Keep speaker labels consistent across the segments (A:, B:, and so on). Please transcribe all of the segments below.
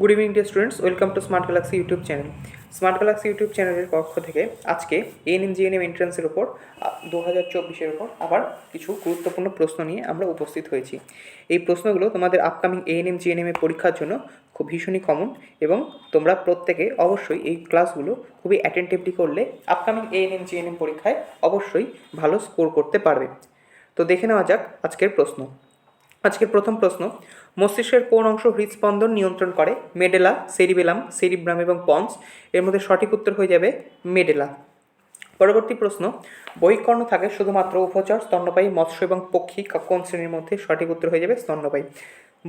A: Good evening dear students welcome to Smart Galaxy YouTube channel Smart Galaxy YouTube চ্যানেলের পক্ষ থেকে আজকে ANM GNM এন্ট্রান্সের উপর দু হাজার চব্বিশের উপর আবার কিছু গুরুত্বপূর্ণ প্রশ্ন নিয়ে আমরা উপস্থিত হয়েছি। এই প্রশ্নগুলো তোমাদের আপকামিং এ এএনএম জিএনএম এর পরীক্ষার জন্য খুব ভীষণই কমন এবং তোমরা প্রত্যেকে অবশ্যই এই ক্লাসগুলো খুবই অ্যাটেন্টিভলি করলে আপকামিং এএনএম জিএনএম পরীক্ষায় অবশ্যই ভালো স্কোর করতে পারবে। তো দেখে নেওয়া যাক আজকের প্রশ্ন। আজকের প্রথম প্রশ্ন, মস্তিষ্কের কোন অংশ হৃদস্পন্দন নিয়ন্ত্রণ করে? মেডেলা, সেরিবেলাম, সেরিব্রাম এবং পন্স এর মধ্যে সঠিক উত্তর হয়ে যাবে মেডেলা। পরবর্তী প্রশ্ন, বহিকর্ণ থাকে শুধুমাত্র উভচর স্তন্যপায়ী, মৎস্য এবং পক্ষী কোন শ্রেণির মধ্যে সঠিক উত্তর হয়ে যাবে স্তন্যপায়ী?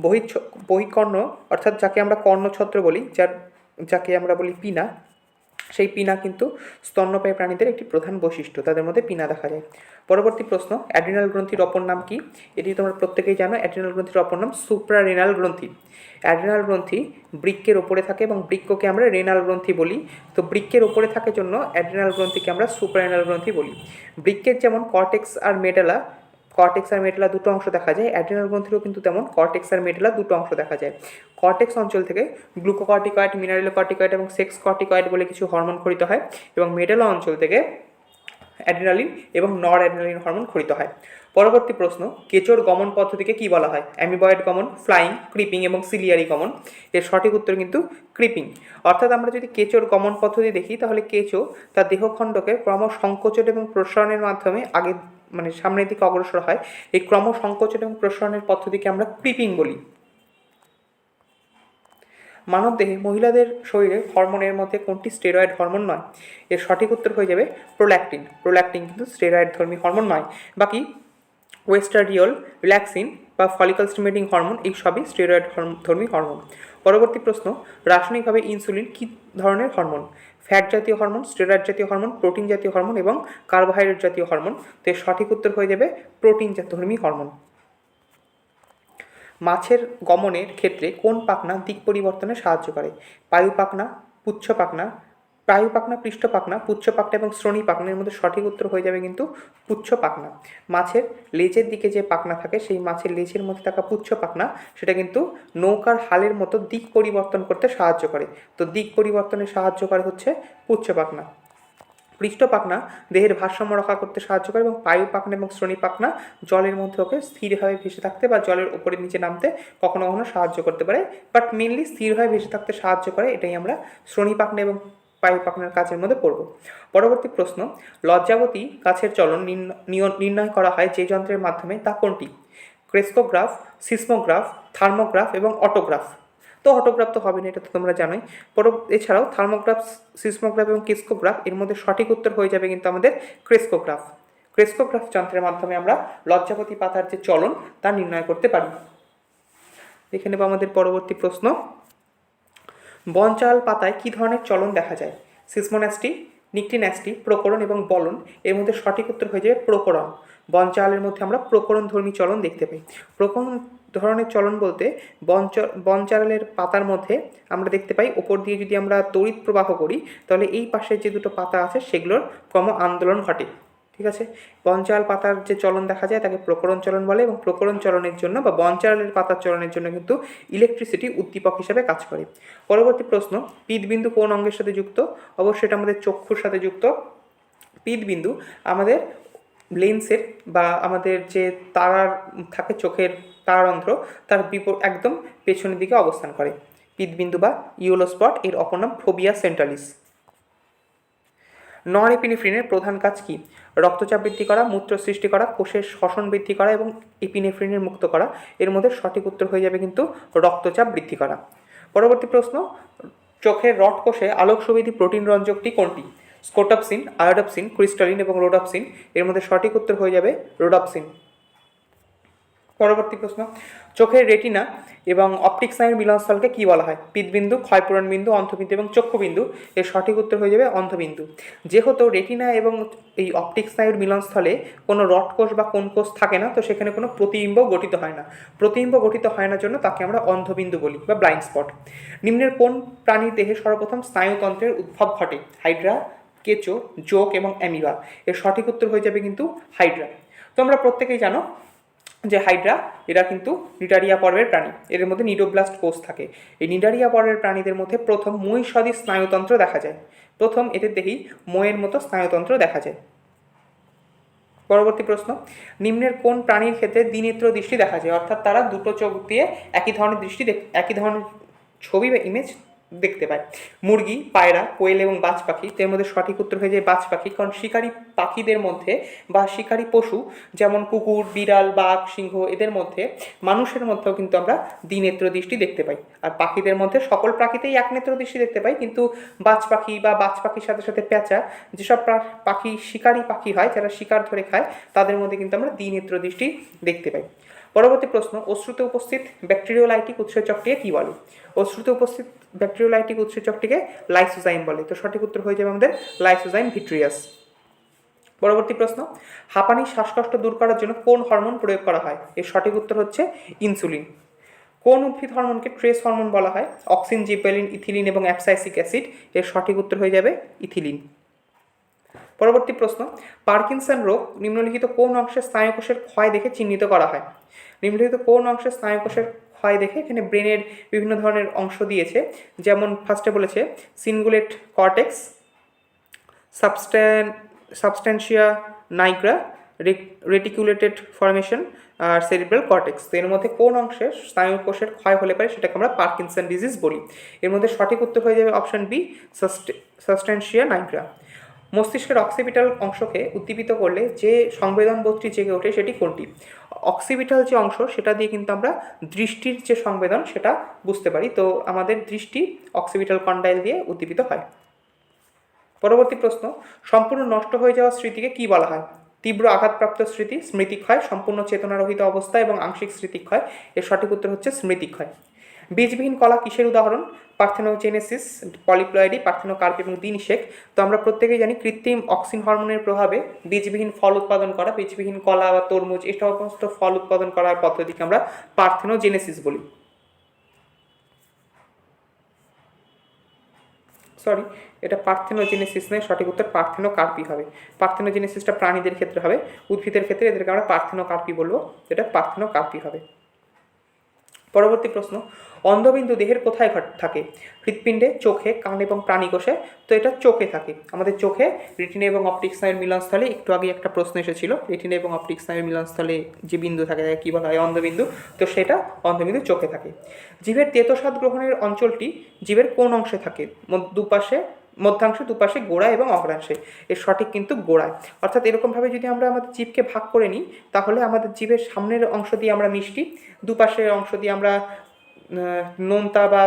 A: বহি বহিকর্ণ, অর্থাৎ যাকে আমরা কর্ণছত্র বলি, যার যাকে আমরা বলি পিনা সেই পিনা কিন্তু স্তন্যপায়ী প্রাণীদের একটি প্রধান বৈশিষ্ট্য, তাদের মধ্যে পিনা দেখা যায়। পরবর্তী প্রশ্ন, অ্যাড্রিনাল গ্রন্থির অপর নাম কি? এটি তোমরা প্রত্যেকেই জানো, অ্যাড্রিনাল গ্রন্থির অপর নাম সুপ্রারেনাল গ্রন্থি। অ্যাড্রিনাল গ্রন্থি বৃক্কের ওপরে থাকে এবং বৃক্ককে আমরা রেনাল গ্রন্থি বলি। তো বৃক্কের ওপরে থাকার জন্য অ্যাড্রিনাল গ্রন্থিকে আমরা সুপ্রারেনাল গ্রন্থি বলি। বৃক্কের যেমন কর্টেক্স আর মেডালা কর্টেক্স আর মেডেলা দুটো অংশ দেখা যায়। অ্যাড্রিনাল গ্রন্থিরও কিন্তু তেমন কর্টেক্স আর মেডেলা দুটো অংশ দেখা যায়। কর্টেক্স অঞ্চল থেকে গ্লুকোকর্টিকয়েড মিনারেলোকর্টিকয়েড এবং সেক্স কর্টিকয়েড বলে কিছু হরমোন খরিত হয় এবং মেডেলা অঞ্চল থেকে অ্যাড্রিনালিন এবং নর অ্যাড্রিনালিন হরমোন খরিত হয়। পরবর্তী প্রশ্ন, কেচোর গমন পদ্ধতিকে কি বলা হয়? অ্যামিবয়েড গমন ফ্লাইং ক্রিপিং এবং সিলিয়ারি গমন। এর সঠিক উত্তর কিন্তু ক্রিপিং অর্থাৎ আমরা যদি কেচোর গমন পদ্ধতি দেখি, তাহলে কেঁচো তার দেহখণ্ডকে ক্রম সংকোচন এবং প্রসারণের মাধ্যমে আগে মানে সামনের দিকে অগ্রসর হয়, এই ক্রম সংকোচন এবং প্রসারণের পদ্ধতিকে আমরা ক্রিপিং বলি। মানবদেহে মহিলাদের শরীরে হরমোনের মধ্যে কোনটি স্টেরয়েড হরমোন নয়, এর সঠিক উত্তর হয়ে যাবে প্রোল্যাক্টিন। প্রোল্যাক্টিন কিন্তু স্টেরয়েড ধর্মী হরমোন নয়, বাকি ওয়েস্টারিয়ল রিল্যাক্সিন বা ফলিকল স্টিমেটিং হরমোন এই সবই স্টেরয়েড ধর্মী হরমোন পরবর্তী প্রশ্ন, রাসায়নিকভাবে ইনসুলিন কী ধরনের হরমোন ফ্যাট জাতীয় হরমোন স্টেরয়েড জাতীয় হরমোন প্রোটিন জাতীয় হরমোন এবং কার্বোহাইড্রেট জাতীয় হরমোন তো এর সঠিক উত্তর হয়ে যাবে প্রোটিন ধর্মী হরমোন মাছের গমনের ক্ষেত্রে কোন পাখনা দিক পরিবর্তনে সাহায্য করে? পায়ু পাখনা, পুচ্ছ পাখনা পায়ু পাখনা পৃষ্ঠ পাখনা পুচ্ছ পাখনা এবং শ্রোণী পাখনার মধ্যে সঠিক উত্তর হয়ে যাবে কিন্তু পুচ্ছ পাখনা মাছের লেজের দিকে যে পাখনা থাকে, সেই মাছের লেজের মধ্যে থাকা পুচ্ছ পাখনা সেটা কিন্তু নৌকার হালের মতো দিক পরিবর্তন করতে সাহায্য করে। তো দিক পরিবর্তনে সাহায্য করে হচ্ছে পুচ্ছ পাখনা পৃষ্ঠ পাখনা দেহের ভারসাম্য রক্ষা করতে সাহায্য করে এবং পায়ু পাখনা এবং শ্রোণী পাখনা জলের মধ্যে ওকে স্থিরভাবে ভেসে থাকতে বা জলের উপরে নিচে নামতে কখনো কখনো সাহায্য করতে পারে। বাট মেনলি স্থিরভাবে ভেসে থাকতে সাহায্য করে, এটাই আমরা শ্রোণী পাখনা এবং পায়ু পাখনার কাজের মধ্যে পড়ব। পরবর্তী প্রশ্ন, লজ্জাবতী গাছের চলন নির্ণ- নির্ণয় করা হয় যে যন্ত্রের মাধ্যমে তা কোনটি? ক্রেস্কোগ্রাফ, সিসমোগ্রাফ, থার্মোগ্রাফ এবং অটোগ্রাফ। তো অটোগ্রাফ তো হবে না, এটা তো তোমরা জানোই। পর এছাড়াও থার্মোগ্রাফ, সিসমোগ্রাফ এবং কিসকোগ্রাফ এর মধ্যে সঠিক উত্তর হয়ে যাবে কিন্তু আমাদের ক্রেস্কোগ্রাফ। ক্রেস্কোগ্রাফ যন্ত্রের মাধ্যমে আমরা লজ্জাপতি পাতার যে চলন, তা নির্ণয় করতে পারি। দেখে নেব আমাদের পরবর্তী প্রশ্ন। বনচাল পাতায় কী ধরনের চলন দেখা যায়? সিসমোন্যাস্টি নিকটিন্যাস্টি প্রকরণ এবং বলন এর মধ্যে সঠিক উত্তর হয়ে যাবে প্রকরণ। বনচালের মধ্যে আমরা প্রকরণ ধর্মী চলন দেখতে পাই। প্রকরণ ধরনের চলন বলতে বনচ, বনচালের পাতার মধ্যে আমরা দেখতে পাই, ওপর দিয়ে যদি আমরা তড়িৎ প্রবাহ করি, তাহলে এই পাশের যে দুটো পাতা আছে সেগুলোর ক্রম আন্দোলন ঘটে। ঠিক আছে? বঞ্চাল পাতার যে চলন দেখা যায় তাকে প্রকরণ চলন বলে এবং প্রকরণ চলনের জন্য বা বঞ্চালের পাতার চলনের জন্য কিন্তু ইলেকট্রিসিটি উদ্দীপক হিসাবে কাজ করে। পরবর্তী প্রশ্ন, পিতবিন্দু কোন অঙ্গের সাথে যুক্ত? অবশ্যই এটা আমাদের চক্ষুর সাথে যুক্ত। পিতবিন্দু আমাদের লেন্সের বা আমাদের যে তারার থাকে চোখের তারারন্ধ্র, তার বিপর একদম পেছনের দিকে অবস্থান করে। পিতবিন্দু বা ইউলো স্পট এর অপর নাম ফোবিয়া সেন্ট্রালিস নন এপিনেফ্রিনের প্রধান কাজ কী? রক্তচাপ বৃদ্ধি করা, মূত্র সৃষ্টি করা, কোষের শ্বসন বৃদ্ধি করা এবং এপিনেফ্রিনে মুক্ত করা। এর মধ্যে সঠিক উত্তর হয়ে যাবে কিন্তু রক্তচাপ বৃদ্ধি করা। পরবর্তী প্রশ্ন, চোখের রড কোষে আলোক সুবিধি প্রোটিন রঞ্জকটি কোনটি? স্কোটাপসিন, আয়োডপসিন, ক্রিস্টালিন এবং রোডপসিন। এর মধ্যে সঠিক উত্তর হয়ে যাবে রোডাপসিন। পরবর্তী প্রশ্ন, চোখের রেটিনা এবং অপটিক স্নায়ুর মিলনস্থলকে কি বলা হয়? পিতবিন্দু, ক্ষয়পূরণ বিন্দু অন্ধবিন্দু এবং চক্ষুবিন্দু। এর সঠিক উত্তর হয়ে যাবে অন্ধবিন্দু যেহেতু রেটিনা এবং এই অপটিক স্নায়ুর মিলনস্থলে কোনো রড কোষ বা কোন কোষ থাকে না, তো সেখানে কোনো প্রতিবিম্ব গঠিত হয় না। প্রতিবিম্ব গঠিত হয় না জন্য তাকে আমরা অন্ধবিন্দু বলি বা ব্লাইন্ড স্পট। নিম্নের কোন প্রাণীর দেহে সর্বপ্রথম স্নায়ুতন্ত্রের উদ্ভব ঘটে? হাইড্রা, কেচো, জোক এবং অ্যামিবা। এর সঠিক উত্তর হয়ে যাবে কিন্তু হাইড্রা। তোমরা প্রত্যেকেই জানো যে হাইড্রা, এরা কিন্তু নিডারিয়া পর্বের প্রাণী। এদের মধ্যে নিডোব্লাস্ট কোষ থাকে। এই নিডারিয়া পর্বের প্রাণীদের মধ্যে প্রথম মই সদৃশ স্নায়ুতন্ত্র দেখা যায়। প্রথম এদের দেখি ময়ের মতো স্নায়ুতন্ত্র দেখা যায়। পরবর্তী প্রশ্ন, নিম্নের কোন প্রাণীর ক্ষেত্রে দ্বিনেত্র দৃষ্টি দেখা যায়? অর্থাৎ তারা দুটো চোখ দিয়ে একই ধরনের দৃষ্টি একই ধরনের ছবি বা ইমেজ দেখতে পায়। মুরগি, পায়রা, কোয়েল এবং বাজ পাখি এর মধ্যে সঠিক উত্তর হয়ে যায় বাজ পাখি। কারণ শিকারী পাখিদের মধ্যে বা শিকারী পশু, যেমন কুকুর, বিড়াল, বাঘ, সিংহ, এদের মধ্যে মানুষের মধ্যেও কিন্তু আমরা দ্বিনেত্র দৃষ্টি দেখতে পাই। আর পাখিদের মধ্যে সকল পাখিতেই একনেত্র দৃষ্টি দেখতে পাই, কিন্তু বাজ পাখি বা বাজ পাখির সাথে সাথে পেঁচা যেসব পাখি, শিকারী পাখি হয়, যারা শিকার ধরে খায়, তাদের মধ্যে কিন্তু আমরা দ্বিনেত্র দৃষ্টি দেখতে পাই। পরবর্তী প্রশ্ন, অশ্রুতে উপস্থিত ব্যাকটেরিওলাইটিক উৎসেচকটিকে কী বলে? অশ্রুতে উপস্থিত ব্যাকটেরিওলাইটিক উৎসেচকটিকে লাইসোজাইম বলে। তো সঠিক উত্তর হয়ে যাবে আমাদের লাইসোজাইম ভিট্রিয়াস। পরবর্তী প্রশ্ন, হাঁপানি শ্বাসকষ্ট দূর করার জন্য কোন হরমোন প্রয়োগ করা হয়? এর সঠিক উত্তর হচ্ছে ইনসুলিন। কোন উদ্ভিদ হরমোনকে ট্রেস হরমোন বলা হয়? অক্সিন, জিপেলিন, ইথিলিন এবং অ্যাপসাইসিক অ্যাসিড। এর সঠিক উত্তর হয়ে যাবে ইথিলিন। পরবর্তী প্রশ্ন, পার্কিনসন রোগ নিম্নলিখিত কোন অংশের স্নায়ুকোষের ক্ষয় দেখে চিহ্নিত করা হয়? নিম্নলিখিত কোন অংশের স্নায়ুকোষের ক্ষয় দেখে এখানে ব্রেনের বিভিন্ন ধরনের অংশ দিয়েছে, যেমন ফার্স্টে বলেছে, সিনগুলেট কর্টেক্স সাবস্ট্যান সাবস্ট্যান্সিয়া নাইগ্রা রেটিকুলেটেড ফরমেশন আর সেরিব্রাল কর্টেক্স তো এর মধ্যে কোন অংশে স্নায়ুকোষের ক্ষয় হলে পারে সেটাকে আমরা পার্কিনসন ডিজিজ বলি। এর মধ্যে সঠিক উত্তর হয়ে যাবে অপশন বি সাবস্ট্যান্সিয়া নাইগ্রা। মস্তিষ্কের অক্সিপিটাল অংশকে উদ্দীপিত করলে যে সংবেদন বোধটি জেগে ওঠে সেটি কোনটি? অক্সিপিটাল যে অংশ সেটা দিয়ে কিন্তু আমরা দৃষ্টির যে সংবেদন সেটা বুঝতে পারি। তো আমাদের দৃষ্টি অক্সিপিটাল কন্ডাইল দিয়ে উদ্দীপিত হয়। পরবর্তী প্রশ্ন, সম্পূর্ণ নষ্ট হয়ে যাওয়া স্মৃতিকে কি বলা হয়? তীব্র আঘাতপ্রাপ্ত স্মৃতি, স্মৃতিক্ষয়, সম্পূর্ণ চেতনারহিত অবস্থা এবং আংশিক স্মৃতিক্ষয়। এর সঠিক উত্তর হচ্ছে স্মৃতিক্ষয়। বীজবিহীন কলা কিসের উদাহরণ? পার্থেনোজেনেসিস, পলিপ্লয়েডি পার্থেনোকার্প এবং দিনশেক। তো আমরা প্রত্যেকেই জানি কৃত্রিম অক্সিন হরমোনের প্রভাবে বীজবিহীন ফল উৎপাদন করা, বীজবিহীন কলা বা তরমুজ, এই সমস্ত ফল উৎপাদন করার পদ্ধতিকে আমরা পার্থেনোজেনেসিস বলি। সরি এটা পার্থেনোজেনেসিস নয়, সঠিক উত্তর পার্থেনোকার্পি হবে। পার্থেনোজেনেসিসটা প্রাণীদের ক্ষেত্রে হবে, উদ্ভিদের ক্ষেত্রে এদেরকে আমরা পার্থেনোকার্পি বলব এটা পার্থেনোকার্পি হবে। পরবর্তী প্রশ্ন, অন্ধবিন্দু দেহের কোথায় ঘট- থাকে? হৃৎপিণ্ডে, চোখে, কান এবং প্রাণীকোষে তো এটা চোখে থাকে। আমাদের চোখে রিটিনা এবং অপটিক স্নায়ুর মিলনস্থলে একটু আগে একটা প্রশ্ন এসেছিল রিটিনা এবং অপটিক স্নায়ুর মিলনস্থলে যে বিন্দু থাকে, তাকে কী বলা হয়? অন্ধবিন্দু। তো সেটা অন্ধবিন্দু চোখে থাকে। জীবের তেতস্বাদ গ্রহণের অঞ্চলটি জীবের কোন অংশে থাকে? দুপাশে মধ্যাংশে দুপাশে গোড়া এবং অগ্রাংশে। এর সঠিক কিন্তু গোড়ায়। অর্থাৎ এরকমভাবে যদি আমরা আমাদের জীবকে ভাগ করে নিই, তাহলে আমাদের জীবের সামনের অংশ দিয়ে আমরা মিষ্টি, দুপাশের অংশ দিয়ে আমরা নোনতা বা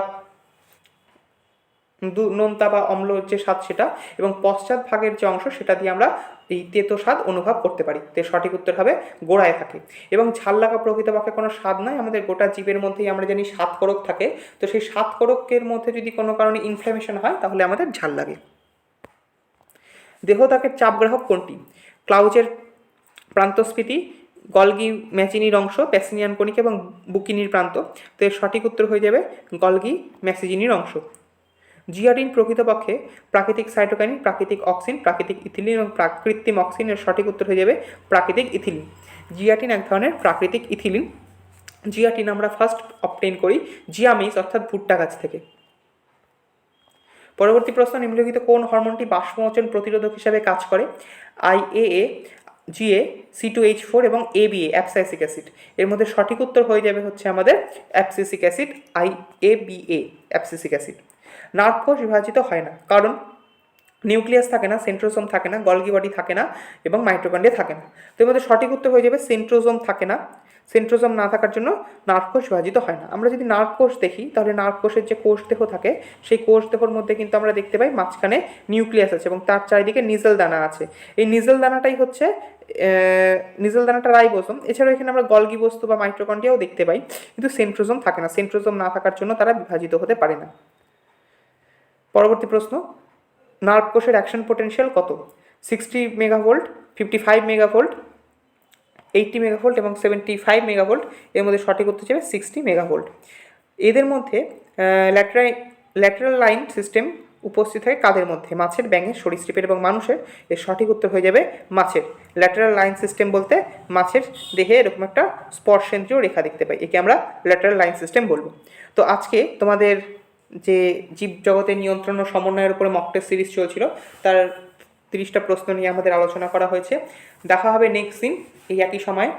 A: নোনতা বা অম্ল যে স্বাদ সেটা, এবং পশ্চাৎ ভাগের যে অংশ সেটা দিয়ে আমরা এই তেতো স্বাদ অনুভব করতে পারি। তো সঠিক উত্তর হবে গোড়ায় থাকে। এবং ঝাল লাগা প্রকৃতপক্ষে কোনো স্বাদ নয়। আমাদের গোটা জীবের মধ্যেই আমরা জানি সাত করক থাকে। তো সেই সাত করকের মধ্যে যদি কোনো কারণে ইনফ্ল্যামেশন হয়, তাহলে আমাদের ঝাল লাগে। দেহত্যাগের চাপগ্রাহক কোনটি? ক্লাউজের প্রান্তস্ফীতি গলগি ম্যাচিনির অংশ, প্যাসিনিয়ান কণিকা এবং বুকিনির প্রান্ত। তো এর সঠিক উত্তর হয়ে যাবে গলগি ম্যাসিজিনির অংশ। জিয়ারিন প্রকৃতপক্ষে প্রাকৃতিক সাইটোকাইন প্রাকৃতিক অক্সিন, প্রাকৃতিক ইথিলিন এবং কৃত্রিম অক্সিন এর সঠিক উত্তর হয়ে যাবে প্রাকৃতিক ইথিলিন। জিয়াটিন এক ধরনের প্রাকৃতিক ইথিলিন। জিয়াটিন আমরা ফার্স্ট অবটেন করি জিয়ামিস, অর্থাৎ ভুট্টা গাছ থেকে। পরবর্তী প্রশ্ন, নিম্নলিখিত কোন হরমোনটি বাষ্পমোচন প্রতিরোধক হিসাবে কাজ করে? IAA GA C two H four এবং এ এবিএ অ্যাপসাইসিক অ্যাসিড এর মধ্যে সঠিক উত্তর হয়ে যাবে হচ্ছে আমাদের abscisic acid I A B A abscisic acid nerve কোষ বিভাজিত হয় না। কারণ নিউক্লিয়াস থাকে না, সেন্ট্রোজোম থাকে না, গলগি বডি থাকে না এবং মাইটোকন্ড্রিয়া থাকে না। তো এর মধ্যে সঠিক উত্তর হয়ে যাবে সেন্ট্রোজোম থাকে না। সেন্ট্রোজোম না থাকার জন্য নার্ভ কোষ বিভাজিত হয় না। আমরা যদি নার্ভ কোষ দেখি, তাহলে নার্ভ কোষের যে কোষ দেহ থাকে, সেই কোষ দেহর মধ্যে কিন্তু আমরা দেখতে পাই মাঝখানে নিউক্লিয়াস আছে এবং তার চারিদিকে নিজেল দানা আছে। এই নিজেল দানাটাই হচ্ছে নিজেল দানাটা রাইবোসোম। এছাড়াও এখানে আমরা গলগি বস্তু বা মাইটোকন্ড্রিয়াও দেখতে পাই, কিন্তু সেন্ট্রোজোম থাকে না। সেন্ট্রোজোম না থাকার জন্য তারা বিভাজিত হতে পারে না। পরবর্তী প্রশ্ন, নার্ভ কোষের অ্যাকশন পোটেনশিয়াল কত? Sixty megavolt fifty five megavolt eighty megavolt এবং সেভেন্টি ফাইভ মেগাভোল্ট এর মধ্যে সঠিক উত্তর যাবে সিক্সটি মেগাভোল্ট এদের মধ্যে ল্যাটেরাই ল্যাটেরাল লাইন সিস্টেম উপস্থিত হয় কাদের মধ্যে? মাছের, ব্যাঙের, সরীসৃপের এবং মানুষের। এর সঠিক উত্তর হয়ে যাবে মাছের। ল্যাটারাল লাইন সিস্টেম বলতে মাছের দেহে এরকম একটা স্পর্শেন্দ্রীয় রেখা দেখতে পাই, একে আমরা ল্যাটারাল লাইন সিস্টেম বলব। তো আজকে তোমাদের যে জীব জগতের নিয়ন্ত্রণ ও সমন্বয়ের উপরে মকটেস সিরিজ চলছিল, তার তিরিশটা প্রশ্ন নিয়ে আমাদের আলোচনা করা হয়েছে। দেখা হবে নেক্সট দিন, এই একই সময়।